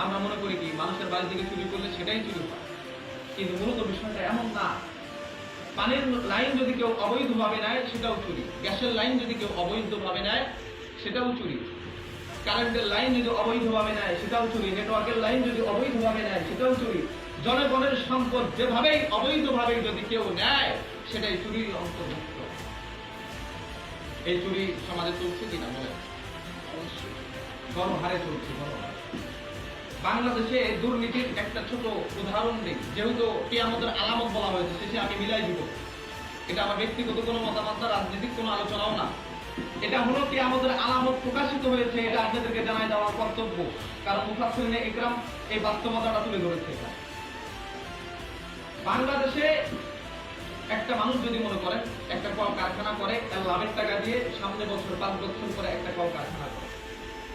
আমরা মনে করি কি, মানুষের বাড়ি থেকে চুরি করলে সেটাই চুরি হয়। কিন্তু মূলত বিষয়টা এমন না। পানির লাইন যদি কেউ অবৈধভাবে নেয়, সেটাও চুরি। গ্যাসের লাইন যদি কেউ অবৈধভাবে নেয়, সেটাও চুরি। কারেন্টের লাইন যদি অবৈধভাবে নেয়, সেটাও চুরি। নেটওয়ার্কের লাইন যদি অবৈধভাবে নেয়, সেটাও চুরি। জনগণের সম্পদ যেভাবেই অবৈধভাবে যদি কেউ নেয়, সেটাই চুরির অন্তর্ভুক্ত। এই চুরি সমাজে চলছে কিনা, বলেন? গণহারে চলছে, গণহারে। বাংলাদেশে দুর্নীতির একটা ছোট উদাহরণ দিই। যেহেতু আমাদের আলামত বলা হয়েছে, শেষে আমি মিলাই দিব। এটা আমার ব্যক্তিগত কোনো মতামত না, রাজনৈতিক কোনো আলোচনাও না। এটা হলো কি আমাদের আলামত প্রকাশিত হয়েছে, এটা আপনাদেরকে জানাই দেওয়ার কর্তব্য। কারণ মুফাসসিরিনে ইকরাম এই বাস্তবতাটা তুলে ধরেছে বাংলাদেশে একটা মানুষ যদি মনে করেন একটা কল কারখানা করে, তার লাভের টাকা দিয়ে সামনে বছর, পাঁচ বছর পরে একটা কল কারখানা করে।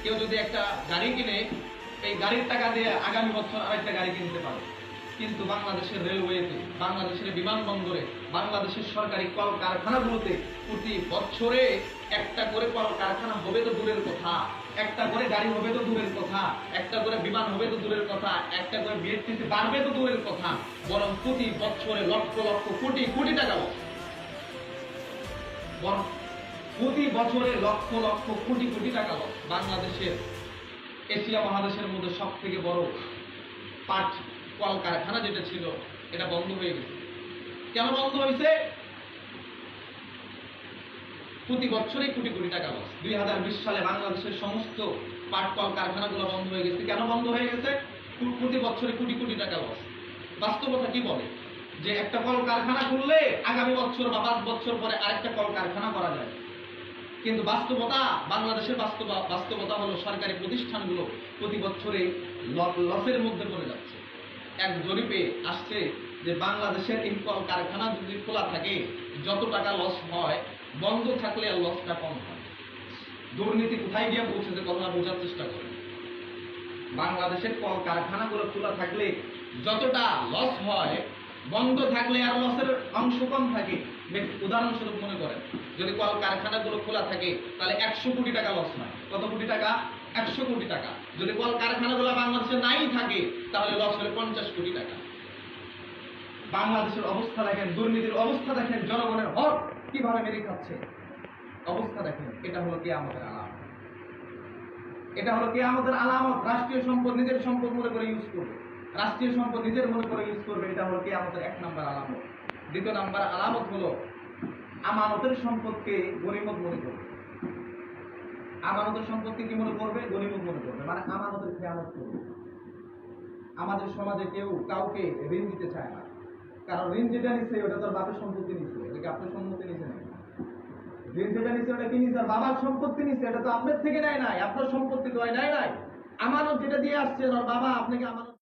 কেউ যদি একটা গাড়ি কিনে এই গাড়ির টাকা দিয়ে আগামী বছর আরেকটা গাড়ি কিনতে পারে কিন্তু বাংলাদেশের রেলওয়েতে, বাংলাদেশের বিমানবন্দরে, বাংলাদেশের সরকারি কল কারখানাগুলোতে প্রতি বছরে একটা করে কল কারখানা হবে তো দূরের কথা, একটা করে গাড়ি হবে তো দূরের কথা, একটা করে বিমান হবে তো দূরের কথা, একটা করে বিএসটিসি বাড়বে তো দূরের কথা, বরং প্রতি বছরে লক্ষ লক্ষ কোটি কোটি টাকা। বরং প্রতি বছরে লক্ষ লক্ষ কোটি কোটি টাকা। বাংলাদেশের এশিয়া মহাদেশের মধ্যে সব থেকে বড় পাট কল কারখানা যেটা ছিল, এটা বন্ধ হয়ে গেছে। কেন বন্ধ হয়েছে? প্রতি বছরে কোটি কোটি টাকা লস দুই হাজার বিশ সালে বাংলাদেশের সমস্ত পাট কল কারখানাগুলো বন্ধ হয়ে গেছে। কেন বন্ধ হয়ে গেছে? প্রতি বছরে কোটি কোটি টাকা লস বাস্তবতা কি বলে? যে একটা কল কারখানা খুললে আগামী বছর বা পাঁচ বছর পরে আরেকটা কল কারখানা করা যায়। কিন্তু বাস্তবতা, বাংলাদেশের বাস্তব, বাস্তবতা হলো সরকারি প্রতিষ্ঠানগুলো প্রতি বছরে লসের মধ্যে পড়ে যাচ্ছে। এক জরিপে আসছে যে বাংলাদেশের এই কারখানা যদি খোলা থাকে, যত টাকা লস হয়, বন্ধ থাকলে আর লসটা কম হয়। দুর্নীতি কোথায় গিয়ে পৌঁছেছে কথা বোঝার চেষ্টা করে বাংলাদেশের কল কারখানাগুলো খোলা থাকলে যতটা লস হয় বন্ধ থাকলে আর লসের অংশ কম থাকে। উদাহরণস্বরূপ মনে করেন, যদি কল কারখানাগুলো খোলা থাকে, তাহলে একশো কোটি টাকা লস হয়। কত কোটি টাকা? একশো কোটি টাকা। যদি কল কারখানাগুলো বাংলাদেশে নাই থাকে, তাহলে লস হলে পঞ্চাশ কোটি টাকা। বাংলাদেশের অবস্থা দেখেন, দুর্নীতির অবস্থা দেখেন, জনগণের হক কীভাবে মেরে খাচ্ছে অবস্থা দেখেন, এটা হলো কি আমাদের আলাপ এটা হলো কি আমাদের আলামত, রাষ্ট্রীয় সম্পদ, নিজের সম্পদ মনে করে ইউজ করবে। রাষ্ট্রীয় সম্পদ নিজের মনে করে ইউজ করবে এটা হলো কি আমাদের এক নাম্বার আলামত। দ্বিতীয় নাম্বার আলামত হলো আমানতের সম্পদকে গরিমত মনে করবে। আমানতের সম্পদকে কি মনে করবে? গরিমত মনে করবে। মানে আমানতের খেয়ালত করবে। আমাদের সমাজে কেউ কাউকে ঋণ দিতে চায় না। কারণ ঋণ যেটা নিচ্ছে ওটা তোর বাপের সম্পত্তি নিচ্ছে এটা কি আপনার সম্পত্তি নিচ্ছে না ঋণ যেটা নিচ্ছে ওটা কি নিচ্ছে বাবার সম্পত্তি নিচ্ছে এটা তো আপনার থেকে নেয় নাই। আপনার সম্পত্তি তো নাই নাই। আমানত যেটা দিয়ে আসছে ওর বাবা আপনাকে আমানত